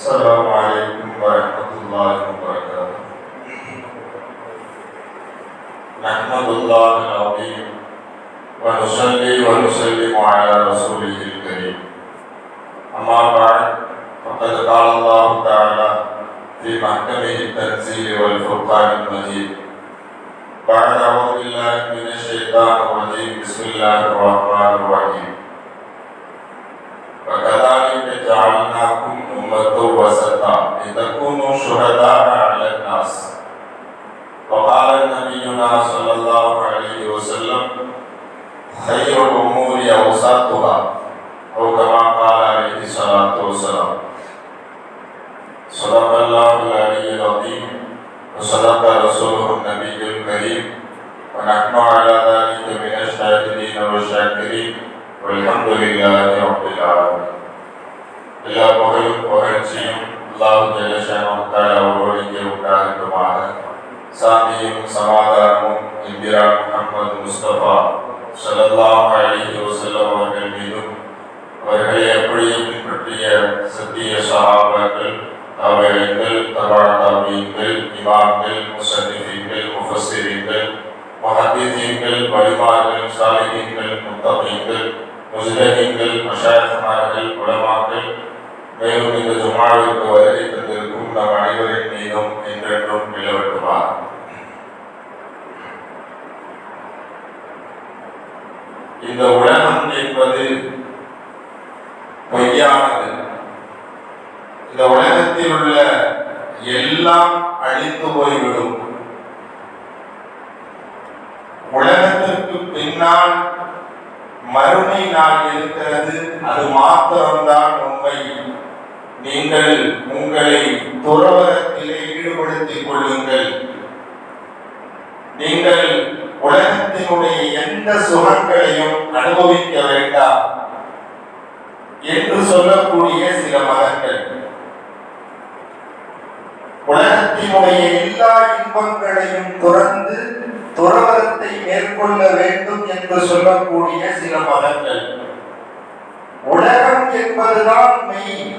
السلام عليكم ورحمة الله وبركاته. نحمد الله العظيم ونصلي ونسلم على رسوله الكريم. أما بعد فقد قال الله تعالى في محكمه التنزيل والفرقان المجيد. بعد أعوذ بالله من الشيطان الرجيم بسم الله الرحمن الرحيم. وكذلك جعلناكم وسطا لتكونوا شهداء على الناس. وقال نبينا صلى الله عليه وسلم خير الأمور أوسطها இமாம்கள் முஸன்னிஃபீன்கள் முஃபஸ்ஸிரீன்கள் வலிமார்கள் சாலிஹீன்கள் முத்தகீன்கள் முஜ்தஹீன்கள் மஷாயிஹ்மார்கள் உலமாக்கள் மேலும் இந்த ஜுமாவிற்கு வருகை தந்திருக்கும் நம் அனைவரின் மீதும் என்றென்றும் நிலவட்டுமாறு இந்த உலகம் என்பது பொய்யானது. இந்த உலகத்தில் உள்ள எல்லாம் அழிந்து போய்விடும். உலகத்திற்கு பின்னால் மறுமை நாள் இருக்கிறது அது மாத்திரம்தான் உண்மை. நீங்கள் உங்களை துறவரத்திலே ஈடுபடுத்திக் கொள்ளுங்கள். நீங்கள் உலகத்தினுடைய எந்த சுகங்களையும் அனுபவிக்க வேண்டாம் என்று சொல்லக்கூடிய சில மதங்கள். உலகத்தினுடைய எல்லா இன்பங்களையும் துறந்து துறவரத்தை மேற்கொள்ள வேண்டும் என்று சொல்லக்கூடிய சில மதங்கள். உலகம் என்பதுதான் மெய்.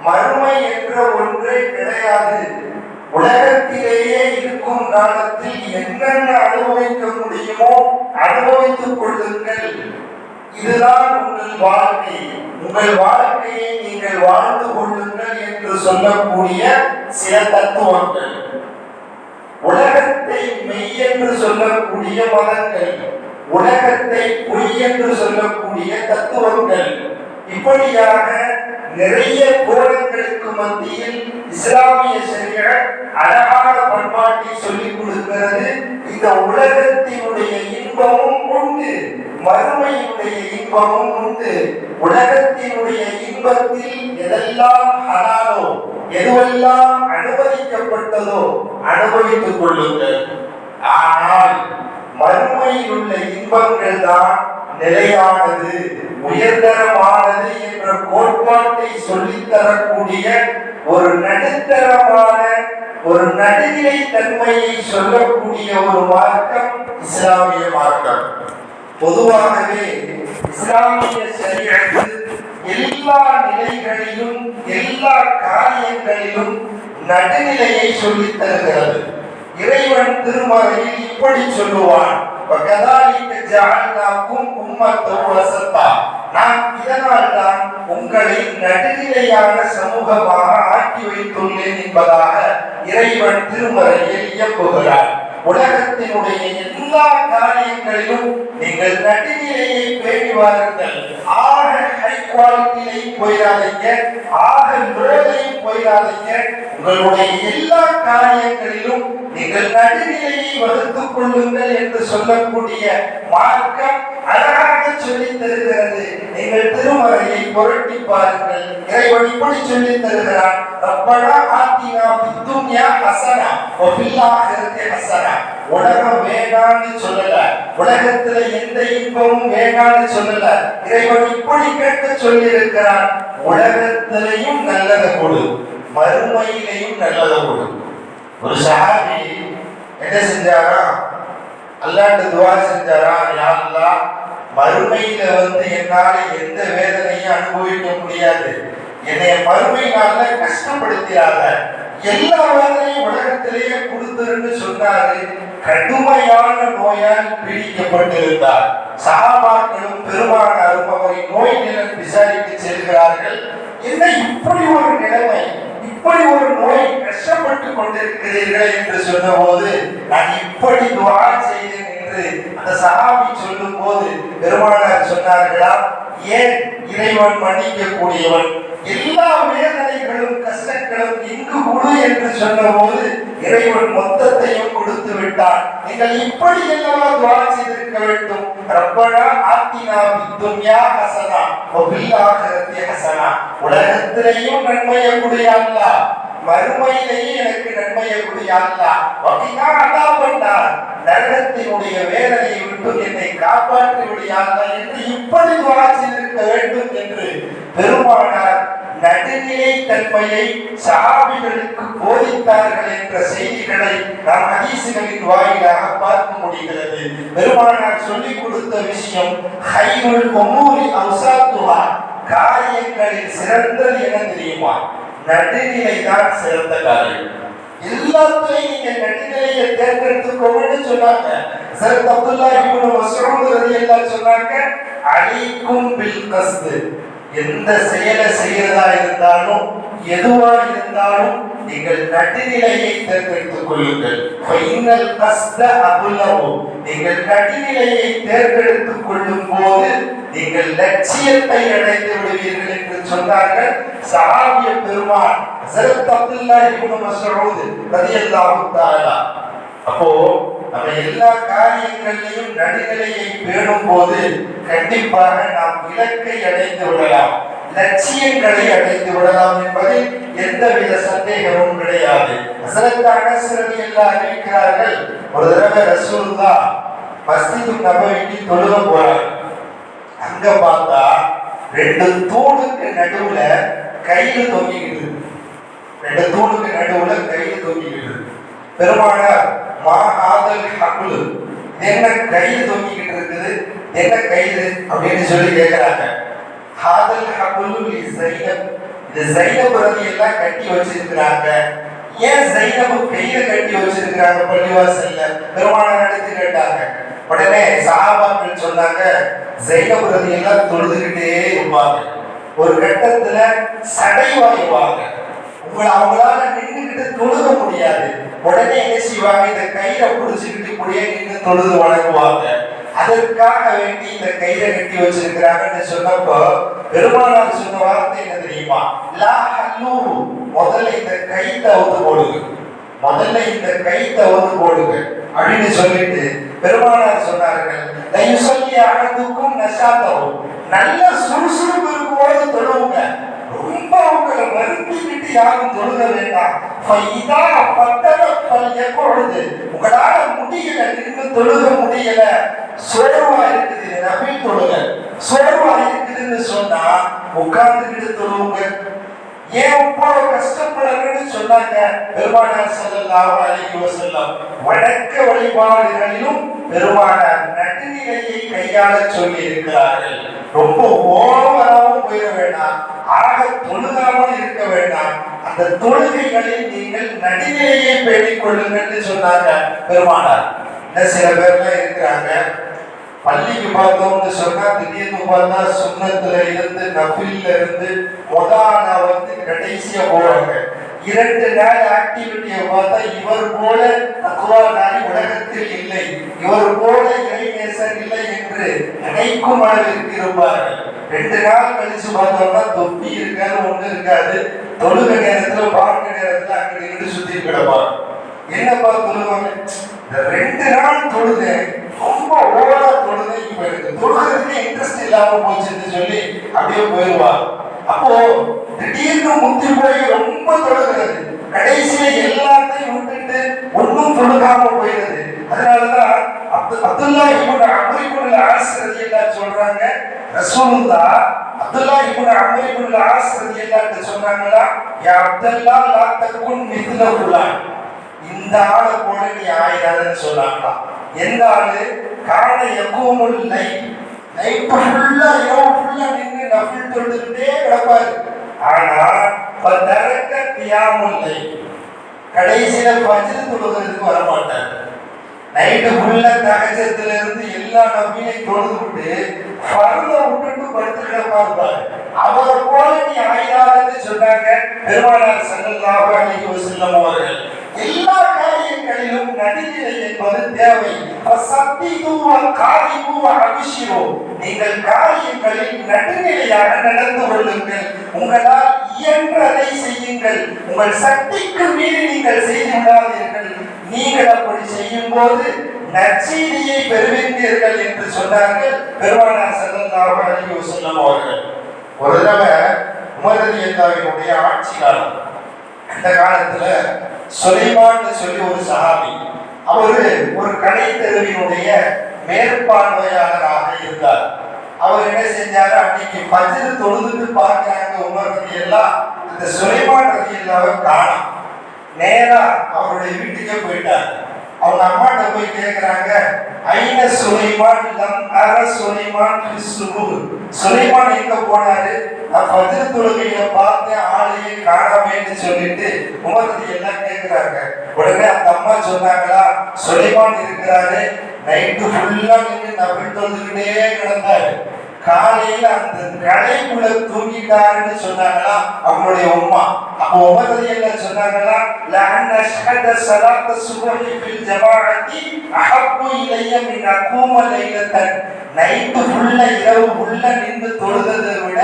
மறுமை என்ற ஒன்றே கிடையாது. உலகத்திலேயே இருக்கும் காலத்தில் என்னென்ன அனுபவிக்க முடியுமோ அனுபவித்துக் கொள்ளுங்கள். இதுதான் உங்கள் வாழ்க்கை. உங்கள் வாழ்க்கையை நீங்கள் வாழ்ந்து கொள்ளுங்கள் என்று சொல்லக்கூடிய சில தத்துவங்கள். உலகத்தை மெய் என்று சொல்லக்கூடிய மதங்கள் உலகத்தை பொய் என்று சொல்லக்கூடிய தத்துவங்கள். இப்படியாக நிறைய கோலங்களுக்கு மத்தியில் இஸ்லாமிய இன்பமும் உண்டு உலகத்தினுடைய இன்பத்தில் எதெல்லாம் ஹலாலோ எதுவெல்லாம் அனுமதிக்கப்பட்டதோ அனுபவித்துக் கொள்ளுங்கள். ஆனால் மறுமையில் உள்ள இன்பங்கள் தான் நிலையானது உயர்தரமானது என்ற கோட்பாட்டை சொல்லித்தரக்கூடிய ஒரு நடுத்தரமான ஒரு நடுநிலை தன்மையை சொல்லக்கூடிய ஒரு மார்க்கம் இஸ்லாமிய மார்க்கம். பொதுவாகவே இஸ்லாமிய சரியத்தில் எல்லா நிலைகளிலும் எல்லா காரியங்களிலும் நடுநிலையை சொல்லித் தருகிறது. இறைவன் திருமறையில் இப்படி சொல்லுவான் நான் இதனால் தான் உங்களை நடுநிலையான சமூகமாக ஆக்கி வைத்துள்ளேன் என்பதாக இறைவன் திருமறையில் இயம்புகிறார் உலகத்தினுடைய எல்லா காரியங்களிலும் நீங்கள் நடுநிலையை பேணி வாருங்கள். ஆக ஹை குவாலிட்டியிலையும் போயிடாதீங்க. ஆக லோலையும் போயிடாதீங்க. உங்களுடைய எல்லா காரியங்களிலும் நீங்கள் நடுநிலையை வகுத்துக் கொள்ளுங்கள் என்று சொல்லக்கூடிய மார்க்கம் அழகாக சொல்லித் தருகிறது. நீங்கள் திருமறையை புரட்டி பாருங்கள். இறைவன் இப்படி சொல்லித் தருகிறான். ரப்பனா ஆத்தினா பித்துன்யா ஹசனா வஃபில் ஆஹிரத்தி ஹசனா. உலகம் வேண்டாம்னு சொல்லல. உலகத்துல எந்த இன்பமும் வேண்டாம்னு சொல்லல. இறைவன் இப்படி கேட்க சொல்லி இருக்கிறான் உலகத்திலையும் நல்லதை கொடு. மறுமையிலையும் நல்லதை கொடு. ஒரு சஹாபி என்ன செஞ்சாரா? அல்லாண்டு துவா செஞ்சாரா? யா அல்லாஹ் மறுமையில வந்து என்னால எந்த வேதனையும் அனுபவிக்க முடியாது. என்னைய மறுமை நாள்ல கஷ்டப்படுத்தியாத. எல்லா வேலையும் உலகத்திலேயே கொடுத்துருன்னு சொன்னாரு கடுமையான நோயால் பீடிக்கப்பட்டிருந்தார். சகாபாக்களும் பெருமானாரும் அவரை நோய் நிலம் விசாரித்து செல்கிறார்கள். என்ன இப்படி ஒரு நிலைமை? இப்படி ஒரு நோய் கஷ்டப்பட்டு கொண்டிருக்கிறீர்கள் என்று சொன்னபோது நான் இப்படி துவா செய்தேன் என்று அந்த சஹாபி சொல்லும் போது பெருமானார் சொன்னார்களா ஏன் இறைவன் மன்னிக்க கூடியவன் எல்லா வேதனைகளும் கஷ்டங்களும் இங்கு குடு என்று சொன்னபோது இறைவன் மொத்தத்தையும் கொடுத்து விட்டான். நீங்கள் இப்படி என்னவா துவா செய்திருக்க வேண்டும்? ரப்பனா ஆத்தினா துன்யா ஹசனா வபில் ஹசனா. உலகத்திலேயும் நன்மையை கூடிய மறுமையிலேயே எனக்கு நன்மையை கூடிய அப்படின்னா வபினா பண்ணார். நரகத்தினுடைய வேதனையை விட்டு என்னை காப்பாற்றி விடியாதா என்று இப்படி துவா இருக்க வேண்டும் என்று பெருமானார் நடுநிலை தன்மையை சஹாபிகளுக்கு போதித்தார்கள் என்ற செய்திகளை நாம் ஹதீசுகளின் வாயிலாக பார்க்க முடிகிறது. பெருமானார் சொல்லிக் கொடுத்த விஷயம் ஹைருல் உமூரி அம்சாத்துவா காரியங்களில் சிறந்தது என தெரியுமா? நடுநிலை தான் சிறந்த காரியம். எல்லாத்தையும் நீங்க நடுநிலையை தேர்ந்தெடுத்துக்கோங்கன்னு சொன்னாங்க. சரத் அப்துல்லா இப்னு மஸ்ஊத் ரலியல்லாஹு சொன்னாங்க அலைக்கும் பில் கஸ்து எந்த செயலை செய்யறதா இருந்தாலும் எதுவா இருந்தாலும் நீங்கள் நடுநிலையை தேர்ந்தெடுத்துக் கொள்ளுங்கள். ஃபைனல் கஸ்த அபுல்லஹு நீங்கள் நடுநிலையை தேர்ந்தெடுத்துக் கொள்ளும் போது நீங்கள் லட்சியத்தை அடைந்து விடுவீர்கள் என்று சொன்னார்கள். சஹாபிய பெருமான் ஹஸரத் அப்துல்லா இப்னு மஸ்ஊத் ரலியல்லாஹு தஆலா. அப்போ நம்ம எல்லா காரியங்களிலும் நடுநிலையை பேணும் போது கண்டிப்பாக நாம் இலக்கை அடைந்து விடலாம். லட்சியங்களை அடைந்து விடலாம் என்பதில் எந்தவித சந்தேகமும் கிடையாது. அசலத்தாக சிறந்த எல்லாம் அறிவிக்கிறார்கள் ஒரு தடவை ரசூல்லா மஸ்திது நபவிக்கு தொழுக போறாங்க அங்க பார்த்தா ரெண்டு தூணுக்கு நடுவுல கையில் தொங்கிக்கிட்டு ரெண்டு தூணுக்கு நடுவுல கையில் தொங்கிக்கிட்டு பெருமானார் மா ஆதல் ஹகுல் என்ன கைது தொங்கிக்கிட்டு இருக்குது என்ன கைது அப்படின்னு சொல்லி கேட்கிறாங்க. ஹாதல் ஹகுல் சைனம். இந்த இது எல்லாம் கட்டி வச்சிருக்கிறாங்க. ஏன் ஸைனப் கையில கட்டி வச்சிருக்கிறாங்க பள்ளிவாசல்ல? பெருமானார் நடத்தி கேட்டாங்க. உடனே சஹாபாக்கள் சொன்னாங்க ஸைனப் பிரதி எல்லாம் தொழுதுகிட்டே இருப்பாங்க. ஒரு கட்டத்துல சடைவாயுவாங்க அவங்களால நின்றுகிட்டு தொழுக முடியாது. உடனே என்ன செய்வாங்க? இந்த கயிறை பிடிச்சுக்கிட்டு கூடிய நின்று தொழுது வழங்குவாங்க அதற்காக வேண்டி இந்த கயிறை கட்டி வச்சிருக்கிறாங்கன்னு சொன்னப்போ பெருமானார் சொன்ன வார்த்தை என்ன தெரியுமா? லா ஹல்லூரு முதல்ல இந்த கை அவுத்து போடுங்க. முதல்ல இந்த கை அவுத்து போடுங்க. அப்படின்னு சொல்லிட்டு பெருமானார் சொன்னார்கள் தயவு சொல்லி அகத்துக்கும் நஷாத்தவும் நல்ல சுறுசுறு இருக்கும்போது தொழுவுங்க ரொம்ப உங்களை வருத்திக்கிட்டு யாரும் தொழுக வேண்டாம். ஃபைதா உங்களால முடியல நின்று தொழுக முடியல. சோர்வா இருக்குது நபி தொழுக. சோர்வா இருக்குதுன்னு சொன்னா உட்கார்ந்துக்கிட்டு தொழுவுங்க. ஏன் இவ்வளவு கஷ்டப்படணும்னு சொன்னாங்க? பெருமானார் ஸல்லல்லாஹு அலைஹி வஸல்லம். வணக்க வழிபாடுகளிலும் பெருமானார் நடுநிலையை கையாள சொல்லி இருக்கிறார்கள் ரொம்ப ஓவராகவும் போயிட வேண்டாம். ஆக தொழுகாமல் இருக்க வேண்டாம். அந்த தொழுகைகளில் நீங்கள் நடுநிலையை பேணிக் கொள்ளுங்கள்னு சொன்னாங்க பெருமானார். சில பேர்லாம் இருக்கிறாங்க. பள்ளிக்கு பார்த்தோம்னு சொன்னா திடீர்னு பார்த்தா சுண்ணத்துல இருந்து நபில்ல இருந்து மொதானா வந்து கடைசியா போவாங்க. இரண்டு நாள் ஆக்டிவிட்டியை பார்த்தா இவர் போல தக்குவாதாரி உலகத்தில் இல்லை. இவர் போல இறைநேசர் இல்லை என்று நினைக்கும் அளவிற்கு இருப்பார்கள் ரெண்டு நாள் கழிச்சு பார்த்தோம்னா தொப்பி இருக்காது ஒண்ணு இருக்காது. தொழுக நேரத்துல பார்க்க நேரத்துல அங்க நின்று சுத்தி கிடப்பாங்க. என்னப்பா தொழுவாங்க? இந்த ரெண்டு நாள் தொழுதேன். ரொம்ப ஓவரா தொழுதேன் போயிருக்கு எனக்கு தொழுகிறதுக்கு இன்ட்ரெஸ்ட் இல்லாம போச்சுன்னு சொல்லி அப்படியே போயிடுவா அப்போ திடீர்னு முத்தி போய் ரொம்ப தொழுகிறது கடைசியில எல்லாத்தையும் விட்டுட்டு ஒன்றும் தொழுகாம போயிடுது அதனாலதான் அப்து அப்துல்லா இப்னு அம்ர் இப்னு எல்லாம் சொல்றாங்க ரசூலுல்லா அப்துல்லா இப்னு அம்ர் இப்னு எல்லாம் சொன்னாங்களா யா அப்துல்லா லா தகுன் மித்ல இந்த ஆளை போல நீ ஆயிடாதன்னு சொன்னாங்களாம் எந்த ஆளு? காண எப்பவும் இல்லை. நைட்டு ஃபுல்லா இரவு ஃபுல்லா நின்று நஃபில் தொழுதுகிட்டே கிடப்பாரு. ஆனா பதரக்க கியாமுல்லை கடைசியில பஜ்ர் தொழுகிறதுக்கு வர மாட்டார் நைட்டு ஃபுல்ல தகச்சத்துல இருந்து எல்லா நபியையும் தொழுது விட்டு விட்டுட்டு படுத்து கிடப்பாரு அவரை போல நீ ஆயிராதுன்னு சொன்னாங்க பெருமானார் சங்கல்லாக அன்னைக்கு வஸல்லம் அவர்கள். எல்லா காரியங்களிலும் நடுநிலை என்பது தேவை. சத்திது காரியமும் அவசியம் நீங்கள் காரியங்களில் நடுநிலையாக நடந்து கொள்ளுங்கள். உங்களால் இயன்றதை செய்யுங்கள். உங்கள் சக்திக்கு மீறி நீங்கள் செய்து விடாதீர்கள். நீங்கள் அப்படி செய்யும் போது நற்செய்தியை பெறுவீர்கள் என்று சொன்னார்கள் பெருமானார் ஸல்லல்லாஹு அலைஹி வஸல்லம் அவர்கள். ஒரு தடவை உமர் ரலியல்லாஹுவினுடைய ஆட்சி காலம். அந்த காலத்துல சுலைமான் சொல்லி ஒரு சஹாபி அவரு ஒரு கடை தெருவினுடைய மேற்பார்வையாளராக இருந்தார். அவர் என்ன செஞ்சாரு? அன்னைக்கு பஜ்ரு தொழுதுட்டு பார்க்கிறாங்க உமர் ரதி எல்லாம் அந்த சுலைமான் ரதி காணும். நேரா அவருடைய வீட்டுக்கே போயிட்டாங்க அவங்க அம்மாட்ட போய் கேட்கிறாங்க ஐன சுலைமான் லம் அர சுலைமான் ஃபி சுலைமான் எங்க போனாரு? நான் பதில் தொழுகையில பார்த்தேன் ஆளையே காணாமேன்னு சொல்லிட்டு உமரதி எல்லாம் கேட்கிறாங்க உடனே அந்த அம்மா சொன்னாங்களா சுலைமான் இருக்கிறாரு நைட்டு ஃபுல்லா நின்று நபில் தொழுதுகிட்டே கிடந்தாரு. காலையில அந்த கடைக்குள்ள தூங்கிட்டாருன்னு சொன்னாங்களா? அவங்களுடைய உம்மா. அப்போ உமரதி சொன்னாங்களா லஅன் அஷ்ஹத ஸலாத்த சுபஹி ஃபில் ஜமாஅத்தி அஹப்பு இலைய மின் அகூம லைலத்தன். நைட்டு ஃபுல்ல இரவு ஃபுல்லா நின்று தொழுததை விட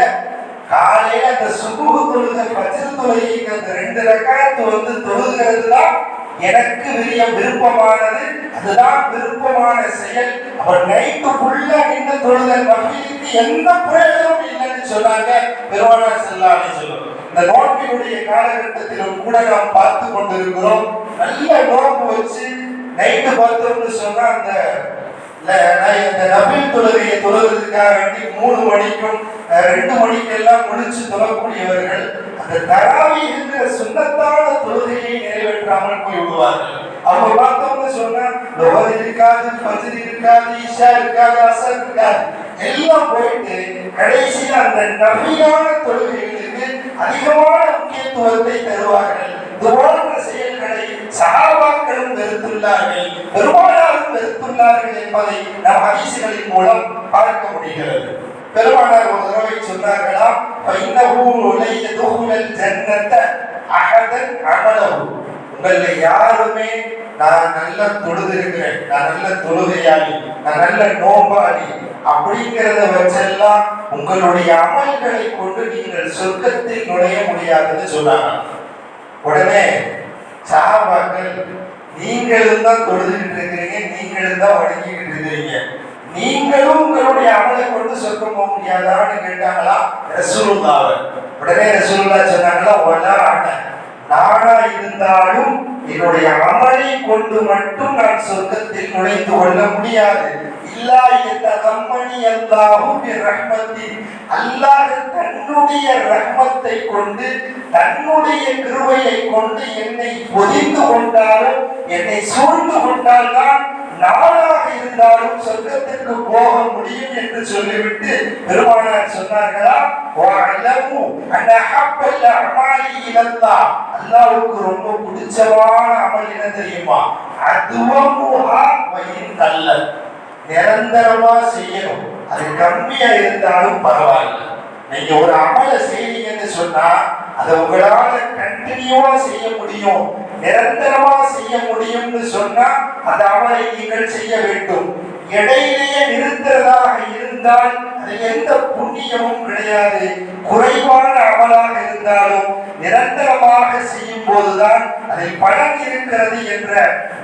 காலையில அந்த சுபுகு தொழுத பச்சை தொழுகைக்கு அந்த ரெண்டு ரக்காயத்து வந்து தொழுகிறது தான் எனக்கு விரிய விருப்பமானது அதுதான் விருப்பமான செயல். அவர் நைட்டு ஃபுல்லா நின்று தொழுதல் நபிக்கு எந்த பிரயோஜனமும் இல்லைன்னு சொன்னாங்க. பெருமானா செல்லாமே சொல்லுவோம் இந்த நோன்பினுடைய காலகட்டத்திலும் கூட நாம் பார்த்து கொண்டிருக்கிறோம். நல்ல நோன்பு வச்சு நைட்டு பார்த்தோம்னு சொன்னா அந்த இந்த நபில் தொழுகையை தொழுகிறதுக்காக வேண்டி மூணு மணிக்கும் அஹ், ரெண்டு மணிக்கெல்லாம் முடிச்சு தொழக்கூடியவர்கள் அந்த தராவி இருக்கிற சுண்ணத்தான தொழுகையை நிறைவேற்றாமல் போய் விடுவார்கள் அவங்க பார்த்தோம்னு சொன்னா லோகர் இருக்காது ஃபஜ்ர் இருக்காது ஈஷா இருக்காது அசர் இருக்காது எல்லாம் போயிட்டு கடைசியில் அந்த நபியான தொழுகைகளுக்கு அதிகமான முக்கியத்துவத்தை தருவார்கள். இது போன்ற செயல்களை சகாபாக்களும் வெறுத்துள்ளார்கள் பெருமானாரும் வெறுத்துள்ளார்கள் என்பதை நாம் ஹதீசுகளின் மூலம் பார்க்க முடிகிறது. பெருமானார் ஒரு தடவை சொன்னார்களா பைன்னஹு உலைய துஹுலல் ஜன்னத உங்கள யாருமே நான் நல்ல தொழுதிருக்கிறேன் நான் நல்ல தொழுகையாளி நான் நல்ல நோம்பாளி அப்படிங்கிறத வச்செல்லாம் உங்களுடைய அமல்களை கொண்டு நீங்கள் சொர்க்கத்தில் நுழைய முடியாதுன்னு சொன்னாங்க. உடனே சகாபாக்கள் நீங்களும் தான் தொழுதுகிட்டு இருக்கிறீங்க நீங்களும் தான் வணங்கிக்கிட்டு இருக்கிறீங்க. நீங்களும் உங்களுடைய அமலை கொண்டு சொர்க்கம் போக முடியாதான்னு கேட்டாங்களா? ரசூலுல்லாவை உடனே ரசூலுல்லா சொன்னாங்களா ஒலா நானா இருந்தாலும் என்னுடைய அமலை கொண்டு மட்டும் நான் சொர்க்கத்தில் நுழைந்து கொள்ள முடியாது. இல்லா என்ற கம்மணி அல்லாஹும் ரஹ்மத்தின் அல்லாஹ் தன்னுடைய ரஹ்மத்தை கொண்டு தன்னுடைய கிருவையை கொண்டு என்னை பொதிந்து கொண்டாலும் என்னை சூழ்ந்து கொண்டால்தான் நாளாக இருந்தாலும் சொர்க்கத்திற்கு போக முடியும் என்று சொல்லிவிட்டு பெருமானார் சொன்னார்களா? அல்லாவுக்கு ரொம்ப பிடிச்சமான அமல் என்ன தெரியுமா? அதுவும் நிரந்தரமா செய்யணும். அது கம்மியா இருந்தாலும் பரவாயில்ல. நீங்க ஒரு அமலை செய்றீங்கன்னு சொன்னா அதை உங்களால கண்டினியூவா செய்ய முடியும். நிரந்தரமா செய்ய முடியும்னு சொன்னா அந்த அமலை நீங்கள் செய்ய வேண்டும். இடையிலேயே நிறுத்துறதா இருந்தால் அது எந்த புண்ணியமும் கிடையாது. குறைவான அமலாக இருந்தாலும் நிரந்தரமாக செய்யும் போதுதான் அதில் பலன் இருக்கிறது என்ற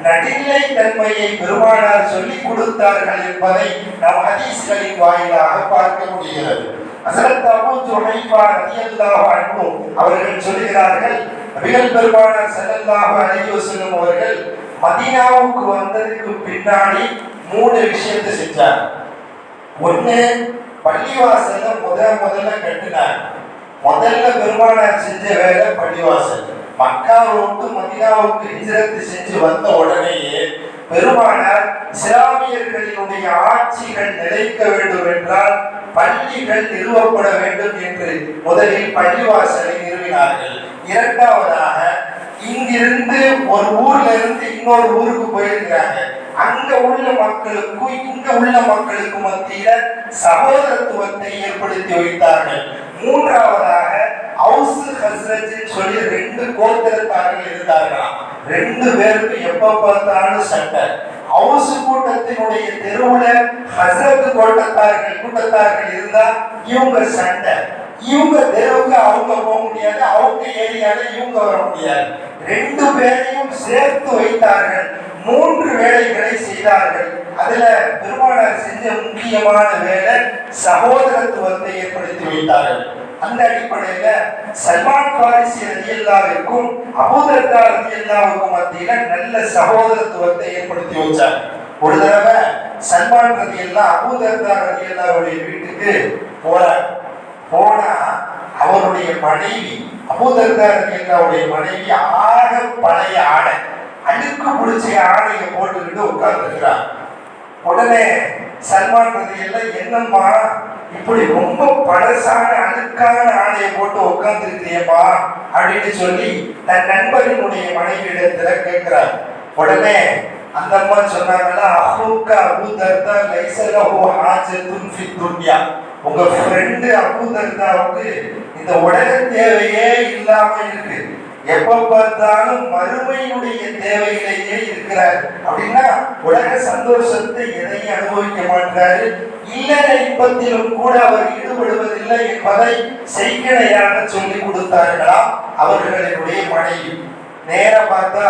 நடுநிலை தன்மையை பெருமானார் சொல்லிக் கொடுத்தார்கள் என்பதை நாம் ஹதீஸ்களின் வாயிலாக பார்க்க முடிகிறது. ஹஸரத் அபூ ஜுஹைஃபா ரலியல்லாஹு அன்ஹு அவர்கள் சொல்கிறார்கள் நபிகள் பெருமானார் ஸல்லல்லாஹு அலைஹி வஸல்லம் அவர்கள் மதீனாவுக்கு வந்ததுக்கு பின்னாடி மூணு விஷயத்தை செஞ்சார் ஒண்ணு பள்ளிவாசல்ல முதல் முதல்ல கட்டினார் முதல்ல பெருமானார் செஞ்ச வேலை பள்ளிவாசல். மக்காவுக்கு மதினாவுக்கு ஹிஜ்ரத் செஞ்சு வந்த உடனேயே பெருமானார் இஸ்லாமியர்களினுடைய ஆட்சிகள் நிலைக்க வேண்டும் என்றால் பள்ளிகள் நிறுவப்பட வேண்டும் என்று முதலில் பள்ளிவாசலை நிறுவினார்கள். இரண்டாவதாக இங்கிருந்து ஒரு ஊர்ல இருந்து இன்னொரு ஊருக்கு போயிருக்கிறாங்க. அங்க உள்ள மக்களுக்கும் இங்க உள்ள மக்களுக்கும் மத்தியில சகோதரத்துவத்தை ஏற்படுத்தி வைத்தார்கள். மூன்றாவதாக அவுசு ஹஸ்ரஜ் சொல்லி ரெண்டு கோத்திரத்தார்கள் இருந்தார்களாம். ரெண்டு பேருக்கு எப்ப பார்த்தாலும் சண்டை. அவுசு கூட்டத்தினுடைய தெருவுல ஹசரத் கோட்டத்தார்கள் கூட்டத்தார்கள் இருந்தா இவங்க சண்டை. இவங்க தெருவுக்கு அவங்க போக முடியாது அவங்க ஏரியால இவங்க வர முடியாது. ரெண்டு பேரையும் சேர்த்து வைத்தார்கள். மூன்று வேலைகளை செய்தார்கள். அதுல பெருமானார் செஞ்ச முக்கியமான வேலை சகோதரத்துவத்தை ஏற்படுத்தி வைத்தார்கள். அந்த அடிப்படையில சல்மான் பாரிசி ரதியல்லாவிற்கும் அபூதர்தா ரதியல்லாவுக்கும் மத்தியில நல்ல சகோதரத்துவத்தை ஏற்படுத்தி வச்சார். ஒரு தடவை சல்மான் ரதியல்லா அபூதர்தா ரதியல்லாவுடைய வீட்டுக்கு போறார். போனா அவருடைய மனைவி அபூதர்தா ரதியல்லாவுடைய மனைவி ஆக பழைய ஆடை. அழுக்கு பிடிச்ச ஆடையை போட்டுக்கிட்டு உட்கார்ந்துருக்கிறார் உடனே சல்மான் எல்லாம் என்னம்மா இப்படி ரொம்ப பழசான அழுக்கான ஆடையை போட்டு உட்கார்ந்துருக்கிறியம்மா அப்படின்னு சொல்லி தன் நண்பரினுடைய மனைவியிடத்துல கேட்கிறார். உடனே அந்த அம்மா சொன்னாங்களா அஹூக்கா அபூதர்தா லைசலஹு ஹாஜத்துன் ஃபி துன்யா. உங்க ஃப்ரெண்டு அபூதர்தாவுக்கு இந்த உலக தேவையே இல்லாம இருக்கு. எப்ப பார்த்தாலும் மறுமையினுடைய தேவையிலேயே இருக்கிறார். அப்படின்னா உலக சந்தோஷத்தை எதையும் அனுபவிக்க மாட்டாரு. இல்லற இன்பத்திலும் கூட அவர் ஈடுபடுவதில்லை என்பதை செய்கணையாக சொல்லி கொடுத்தார்களாம் அவர்களுடைய மனைவி. நேரம் பார்த்தா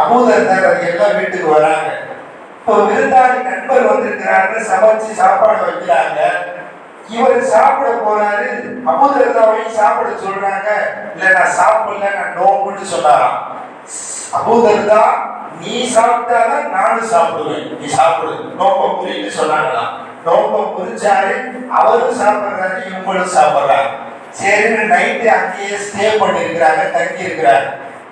அபூதர்தர் எல்லாம் வீட்டுக்கு வராங்க. இப்போ விருந்தாளி நண்பர் வந்திருக்கிறாங்க சமைச்சு சாப்பாடு வைக்கிறாங்க. இவர் சாப்பிட போறாரு. அபூதர்தாவையும் சாப்பிட சொல்றாங்க. இல்ல நான் சாப்பிடல நான் நோம்புன்னு சொன்னாராம். அபூதர்தா நீ சாப்பிட்டாதான் நானும் சாப்பிடுவேன். நீ சாப்பிடு. நோம்ப புரியுன்னு சொன்னாங்களாம். நோம்ப புரிச்சாரு அவரும் சாப்பிடுறாரு இவங்களும் சாப்பிடுறாங்க. சரின்னு நைட்டு அங்கேயே ஸ்டே பண்ணிருக்கிறாங்க தங்கி இருக்கிறாங்க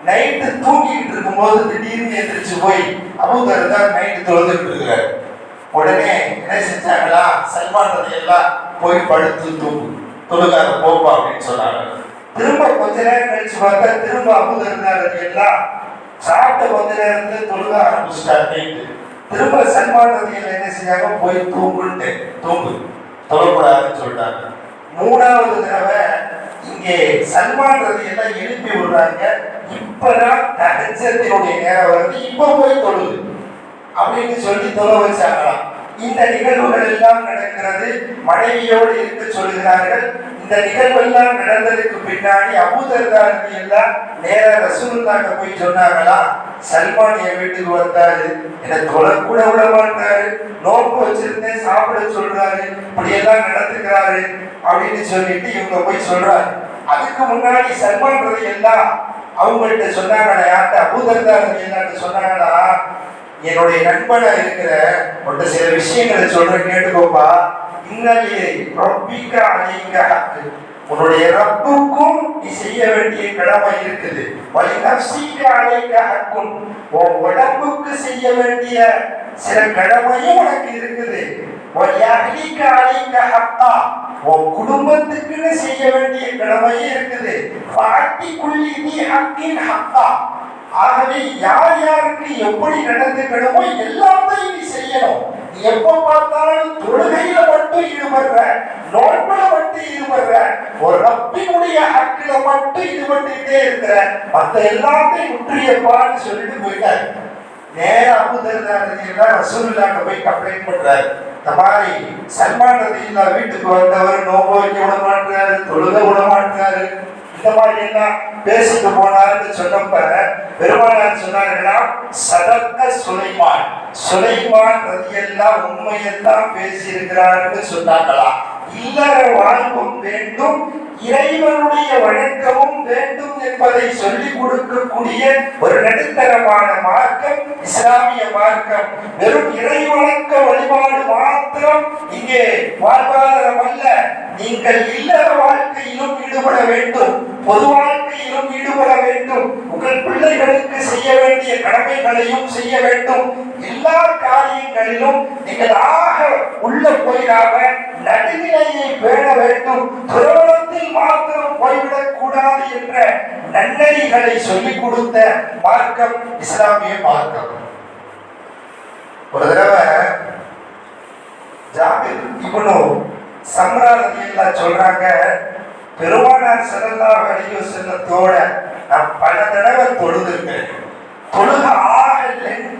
நைட்டு தூங்கிட்டு இருக்கும்போது திடீர்னு எந்திரிச்சு போய் அபூதர் தான் நைட்டு தொழுதுட்டு இருக்கிறாரு. உடனே என்ன செஞ்சாங்களா? சல்மான் ரதி எல்லாம் போய் படுத்து தூங்கு தொழுகாத போப்பா அப்படின்னு சொன்னாங்க. திரும்ப கொஞ்ச நேரம் கழிச்சு பார்த்தா திரும்ப அபூதர் ரதி எல்லாம். சாப்பிட்ட கொஞ்ச நேரத்துல தொழுக ஆரம்பிச்சிட்டார் நைட்டு திரும்ப சல்மான் என்ன செஞ்சாங்க? போய் தூங்குன்ட்டு. தூங்கு. தொழக்கூடாதுன்னு சொல்லிட்டாங்க. மூணாவது தடவை இங்கே சல்மான் எல்லாம் எழுப்பி விடுறாங்க. இப்பதான் தகச்சத்தினுடைய நேரம் வருது. இப்ப போய் தொழுது அப்படின்னு சொல்லி தொலை வச்சாங்களாம். இந்த நிகழ்வுகள் எல்லாம் நடக்கிறது. மனைவியோடு இருக்க சொல்கிறார்கள் இந்த நிகழ்வெல்லாம் நடந்ததுக்கு பின்னாடி அபூதர்தாரதி எல்லாம் நேர ரசூலுல்லாட்ட போய் சொன்னாங்களா சல்மான் என் வீட்டுக்கு வந்தாரு என்னை தொலை கூட விட மாட்டாரு நோக்கு வச்சிருந்தேன் சாப்பிட சொல்றாரு இப்படி எல்லாம் நடந்துக்கிறாரு அப்படின்னு சொல்லிட்டு இவங்க போய் சொல்றாரு. அதுக்கு முன்னாடி சல்மான் ரதி எல்லாம் அவங்கள்ட்ட சொன்னாங்களா யார்கிட்ட? அபூதர்தாரதி எல்லாம் சொன்னாங்களா என்னுடைய நண்பனா இருக்கிற ஒரு சில விஷயங்களை சொல்றேன் கேட்டுக்கோப்பா. இன்னலே ரப்பிக்க அலைக்க ஹக்கு. உன்னுடைய ரப்புக்கும் நீ செய்ய வேண்டிய கடமை இருக்குது. வலி நப்சிக்க அலைக்க ஹக்கும். உன் உடம்புக்கு செய்ய வேண்டிய சில கடமையும் உனக்கு இருக்குது. வலி அஹ்லிக்க அலைக்க ஹக்கா. உன் குடும்பத்துக்குன்னு செய்ய வேண்டிய கடமையும் இருக்குது. பாட்டி குள்ளி நீ ஹக்கின் ஹக்கா. ஆகவே யார் யாருக்கு எப்படி நடந்துக்கணுமோ எல்லாத்தையும் நீ செய்யணும். நீ எப்ப பார்த்தாலும் தொழுகையில மட்டும் ஈடுபடுற நோன்புல மட்டும் ஈடுபடுற ஒரு ரப்பினுடைய ஹக்கில மட்டும் ஈடுபட்டுக்கிட்டே இருக்கிற மத்த எல்லாத்தையும் முற்றியப்பான்னு சொல்லிட்டு போயிட்டாரு. நேர அபுதர்தான் ரதியெல்லாம் போய் கம்ப்ளைண்ட் பண்றாரு. இந்த மாதிரி சல்மான் ரதியில்லா வீட்டுக்கு வந்தவர் நோம்பு வைக்க விட மாட்டாரு தொழுக விட மாட்டாரு இந்த மாதிரி எல்லாம் பேசிட்டு போனார்னு சொன்னப்ப பெருமானார் சொன்னார்களா சதக்க சுலைமான். சுலைமான் ரதியெல்லாம் உண்மையெல்லாம் பேசி சொன்னார்களா சொன்னாங்களா இல்லற வாழ்வும் வேண்டும் இறைவனுடைய வழக்கமும் வேண்டும் என்பதை சொல்லிக் கொடுக்கக்கூடிய ஒரு நடுத்தரமான மார்க்கம் இஸ்லாமிய மார்க்கம். வெறும் இறை வணக்க வழிபாடு மாத்திரம் இங்கே வாழ்வாதாரம் அல்ல. நீங்கள் இல்லற வாழ்க்கையிலும் ஈடுபட வேண்டும். பொது வாழ்க்கையிலும் ஈடுபட வேண்டும். உங்கள் பிள்ளைகளுக்கு செய்ய வேண்டிய கடமைகளையும் செய்ய வேண்டும். எல்லா காரியங்களிலும் நீங்கள் ஆக உள்ள போயிடாம நடுநிலையை பேண வேண்டும். துறவரத்தில் மாத்திரம் போய்விடக் கூடாது என்ற நன்னெறிகளை சொல்லிக் கொடுத்த மார்க்கம் இஸ்லாமிய மார்க்கம். ஒரு தடவை ஜாபிர் இப்னு சம்ரா சொல்றாங்க பெருமானார் ஸல்லல்லாஹு அலைஹி வஸல்லத்தோட நான் பல தடவை தொழுதுருக்கேன் தொழுக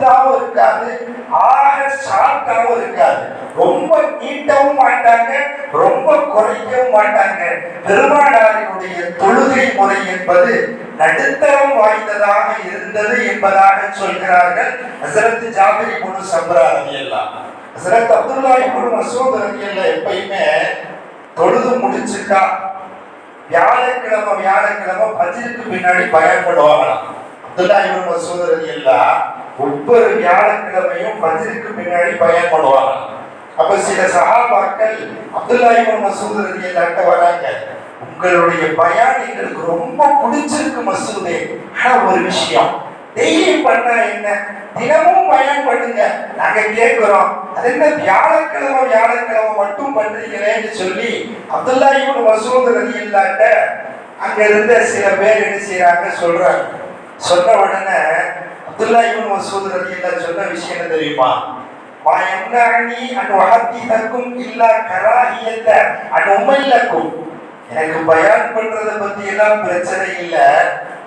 ஆக இருக்காது ஆக ஷார்ட்டாவும் இருக்காது. ரொம்ப நீட்டவும் மாட்டாங்க ரொம்ப குறைக்கவும் மாட்டாங்க. பெருமானாரினுடைய தொழுகை முறை என்பது நடுத்தரம் வாய்ந்ததாக இருந்தது என்பதாக சொல்கிறார்கள் ஹசரத் ஜாபிர் இப்னு சம்ரா எல்லாம் ஹசரத் அப்துல்லாய் குழு மசூத் எல்லாம் எப்பயுமே தொழுது முடிச்சுட்டா வியாழக்கிழமை வியாழக்கிழமை பஜ்ருக்கு பின்னாடி பயன்படுவாங்களாம் அப்துல்லாய் குழு மசூத் எல்லாம் ஒவ்வொரு வியாழக்கிழமையும் பதிலுக்கு பின்னாடி பயன்படுவாங்களாம் அப்ப சில சகாபாக்கள் அப்துல்லாஹிமன் இப்னு மசூத் ரலியல்லாஹு வராங்க. உங்களுடைய பயான் எங்களுக்கு ரொம்ப பிடிச்சிருக்கு மசூதே. ஆனா ஒரு விஷயம் டெய்லி பண்ணா என்ன? தினமும் பயன் பண்ணுங்க. நாங்க கேட்கிறோம் அது என்ன வியாழக்கிழமை வியாழக்கிழமை மட்டும் பண்றீங்களேன்னு சொல்லி அப்துல்லா இப்னு மசூத் இல்லாட்ட அங்க இருந்த சில பேர் என்ன செய்யறாங்க சொல்றாங்க. சொன்ன உடனே அப்துல்லா இவன் மசூத் ரலியல்லாஹு சொன்ன விஷயம் என்ன தெரியுமா? மா யம்னஅனி அன் உஹத்திதக்கும் இல்லா கராஹியத்த அன் உமையிலக்கும் எனக்கு பயான் பண்றத பத்தி எல்லாம் பிரச்சனை இல்ல.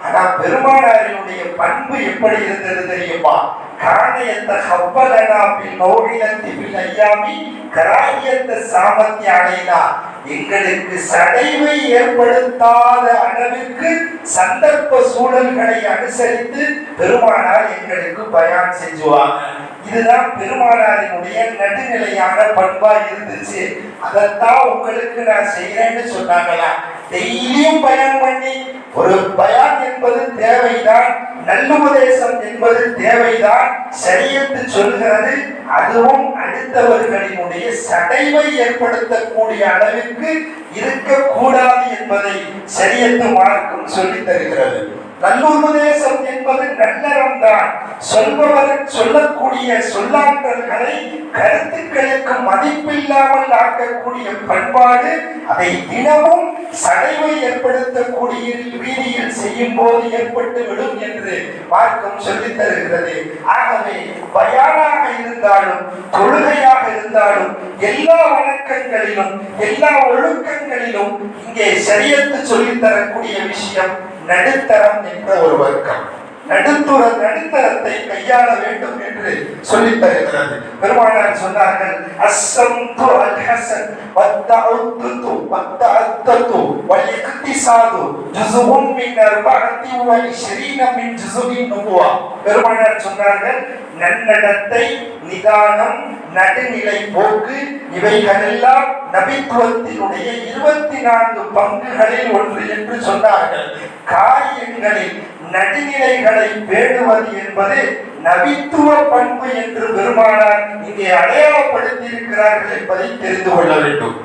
ஆனா பெருமானாரினுடைய பண்பு எப்படி இருந்தது தெரியுமா? காரணயத்த ஹவ்வலனா பின் நோவிலத்தி பின் ஐயாமி கராயத்த சாமர்த்திய அடைனா எங்களுக்கு சடைவை ஏற்படுத்தாத அளவிற்கு சந்தர்ப்ப சூழல்களை அனுசரித்து பெருமானார் எங்களுக்கு பயான் செஞ்சுவாங்க. இதுதான் பெருமானாரினுடைய நடுநிலையான பண்பா இருந்துச்சு. அதைத்தான் உங்களுக்கு நான் செய்யறேன்னு சொன்னாங்களா? டெய்லியும் பயன் பண்ணி ஒரு பயன் என்பது தேவைதான். நல்லுபதேசம் என்பது தேவைதான் சரியத்து சொல்கிறது அதுவும் அடுத்தவர்களினுடைய சடைவை ஏற்படுத்தக்கூடிய அளவிற்கு இருக்கக்கூடாது என்பதை சரியத்து மார்க்கம் சொல்லித் தருகிறது நல்லுபதேசம் என்பது நல்லறம் தான். சொல்பவர் சொல்லக்கூடிய சொல்லாற்றல்களை கருத்துக்களுக்கு மதிப்பில்லாமல் ஆக்கக்கூடிய பண்பாடு அதை தினமும் சடைவை ஏற்படுத்தக்கூடிய வீதியில் செய்யும் போது ஏற்பட்டு விடும் என்று மார்க்கம் சொல்லித் தருகிறது. ஆகவே பயானாக இருந்தாலும் தொழுகையாக இருந்தாலும் எல்லா வணக்கங்களிலும் எல்லா ஒழுக்கங்களிலும் இங்கே சரியத்து சொல்லித் தரக்கூடிய விஷயம் நடுத்தரம் என்ற ஒரு வர்க்கம். நடுத்துற நடுத்தரத்தை கையாள வேண்டும் என்று சொல்லி தருகிறது பெருமானார் சொன்னார்கள் அஸ்ஸம்து அல்ஹசன் ஹஸன் வத்தஅத்துது வத்தஅத்தது வல் இக்திசாது ஜுஸும் மின் அர்பஅத்தி வ இஷ்ரீன மின் ஜுஸுவின் நுபுவா பெருமானார் சொன்னார்கள் நன்னடத்தை நிதானம் நடுநிலை போக்கு இவைகளெல்லாம் நபித்துவத்தினுடைய இருபத்தி நான்கு பங்குகளில் ஒன்று என்று சொன்னார்கள். காரியங்களில் நடுநிலைகளை பேணுவது என்பது நபித்துவ பண்பு என்று பெருமானார் இங்கே அடையாளப்படுத்தி இருக்கிறார்கள் என்பதை தெரிந்து கொள்ள வேண்டும்.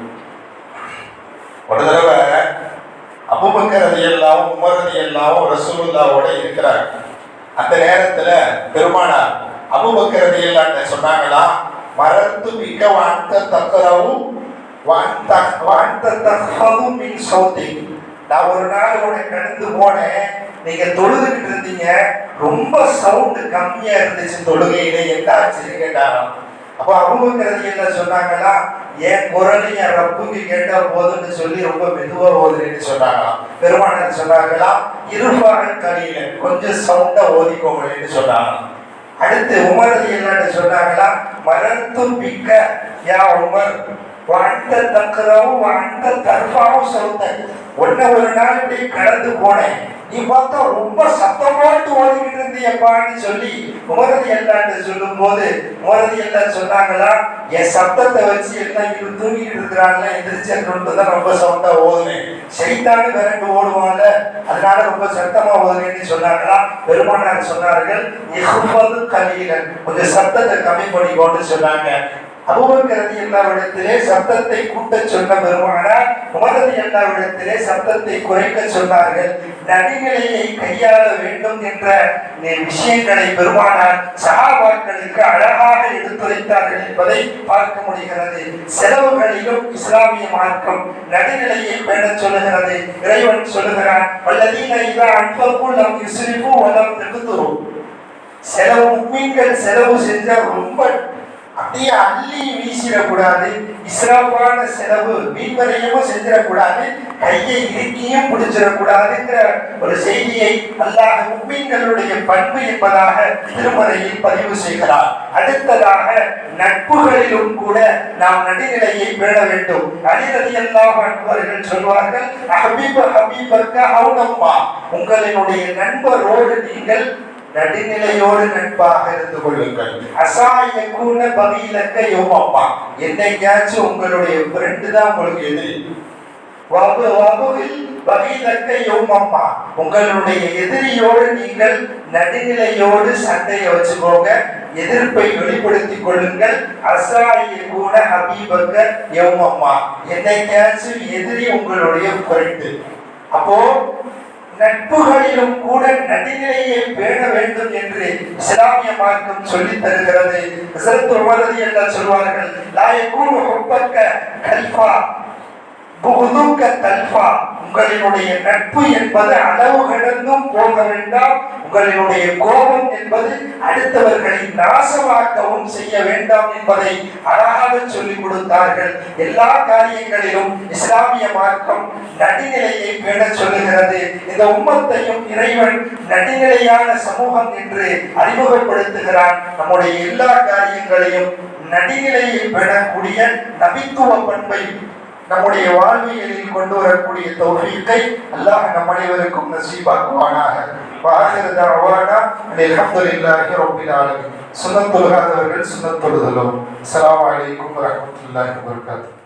ஒரு தடவை அபுபக்கர் எல்லாம் உமர் ரலியல்லாஹு ரசூலுல்லாஹோட இருக்கிறார். அந்த நேரத்துல பெருமானார் அபுபக்கர் சொன்னாங்களா? மறந்து மிக வாழ்த்த தக்கரவு வாந்த வாழ்ந்த தக்கமும் மின் சௌதி நான் ஒரு நாள் கூட கடந்து போனேன். நீங்க தொழுதுகிட்டு இருந்தீங்க. ரொம்ப சவுண்டு கம்மியா இருந்துச்சு. தொழுகையில என்ன ஆச்சுன்னு கேட்டாராம். அப்போ அபுபக்கரதி என்ன சொன்னாங்களா? என் குரல் என் ரப்புக்கு கேட்ட போதுன்னு சொல்லி ரொம்ப மெதுவா ஓதுறேன்னு சொன்னாங்களாம். பெருமானன் சொன்னாங்களா இருபாக கலியில கொஞ்சம் சவுண்டா ஓதிக்கோங்களேன்னு சொன்னாங்களாம் அடுத்து உமர் என்னன்னு சொன்னாங்களா மரத்து பிக்க யா உமர் வாழ்ந்த தக்கரவும் வாழ்ந்த தர்பாவும் சொல்த்த ஒன்ன ஒரு நாள் இப்படி கடந்து போனேன். நீ பார்த்தா ரொம்ப போட்டு ஓடிக்கிட்டு இருந்தியப்பான்னு சொல்லி உமரதி எல்லான்னு சொல்லும் போது உமரதி எல்லாம் சொன்னாங்களா என் சத்தத்தை வச்சு எல்லாம் இங்க தூங்கிட்டு இருக்கிறாங்களே எந்திரிச்சு தான் ரொம்ப சவுண்டா ஓதுனேன் செய்தானு விரண்டு ஓடுவான்ல அதனால ரொம்ப சத்தமா ஓதுனேன்னு சொன்னாங்களா பெருமானார் சொன்னார்கள் இஹ்வது கலீலன். கொஞ்சம் சத்தத்தை கம்மி பண்ணிக்கோன்னு சொன்னாங்க. அபூபக்கரதி எல்லாவிடத்திலே சப்தத்தை கூட்டச் சொன்ன பெருமானார் உமரதி எல்லாவிடத்திலே சப்தத்தை குறைக்க சொன்னார்கள். நடுநிலையை கையாள வேண்டும் என்ற விஷயங்களை பெருமானார் சகாபாக்களுக்கு அழகாக எடுத்துரைத்தார்கள் என்பதை பார்க்க முடிகிறது. செலவுகளிலும் இஸ்லாமிய மார்க்கம் நடுநிலையை பேண சொல்லுகிறது. இறைவன் சொல்லுகிறான் வல்லதீன இதா அன்புக்குள் நம் இஸ்ரிஃபு வலம் செலவு முக்மீன்கள் செலவு செஞ்ச ரொம்ப அப்படியே அள்ளி வீசிடக்கூடாது. இஸ்ராப்பான செலவு வீண்வரையமும் செஞ்சிடக்கூடாது. கையை இறுக்கியும் பிடிச்சிடக்கூடாதுங்கிற ஒரு செய்தியை அல்லாஹ் முக்மீன்களுடைய பண்பு என்பதாக திருமறையில் பதிவு செய்கிறார். அடுத்ததாக நட்புகளிலும் கூட நாம் நடுநிலையை பேண வேண்டும். அலிரதி அல்லாஹ் அன்பர்கள் சொல்வார்கள் ஹபீப ஹபீபக்க அவுனம்மா உங்களினுடைய நண்பரோடு நீங்கள் நடுநிலையோடு நட்பாக இருந்து கொள்ளுங்கள். அசாய கூட பகையிலக்க யோமப்பா என்னைக்காச்சும் உங்களுடைய ஃப்ரெண்டு தான் உங்களுக்கு எது வபு வபுவில் பகிலக்க யோமப்பா உங்களுடைய எதிரியோடு நீங்கள் நடுநிலையோடு சண்டையை வச்சுக்கோங்க. எதிர்ப்பை வெளிப்படுத்திக் கொள்ளுங்கள். அசாய கூட ஹபீபக்க யோமம்மா என்னைக்காச்சும் எதிரி உங்களுடைய ஃப்ரெண்டு அப்போ நட்புகளிலும் கூட நடுநிலையை பேண வேண்டும் என்று இஸ்லாமிய மார்க்கம் சொல்லி தருகிறது. சிறப்பு உமர் ரலியல்லாஹு சொல்வார்கள் லா ஒப்பக்க கல்ஃபா புகுதுக்க தல்ஃபா. உங்களினுடைய நட்பு என்பது அளவு கடந்தும் போக வேண்டாம். உங்களினுடைய கோபம் என்பது அடுத்தவர்களை நாசமாக்கவும் செய்ய வேண்டாம் என்பதை அழகாக சொல்லிக் கொடுத்தார்கள். எல்லா காரியங்களிலும் இஸ்லாமிய மார்க்கம் நடுநிலையை பேண சொல்லுகிறது. இந்த உம்மத்தையும் இறைவன் நடுநிலையான சமூகம் என்று அறிமுகப்படுத்துகிறான். நம்முடைய எல்லா காரியங்களையும் நடுநிலையை பெறக்கூடிய நபித்துவ பண்பை நம்முடைய வாழ்வியலில் கொண்டு வரக்கூடிய தௌஃபீக்கை அல்லாஹ் நம் அனைவருக்கும் நசீபாக்குவானாக. வாஹிர தஅவானா அல்ஹம்துலில்லாஹி ரப்பில் ஆலமீன். சுன்னத் தொழுகாதவர்கள் சுன்னத் தொழுதலும். அஸ்ஸலாமு அலைக்கும் வரஹ்மத்துல்லாஹி வபரகாத்துஹு.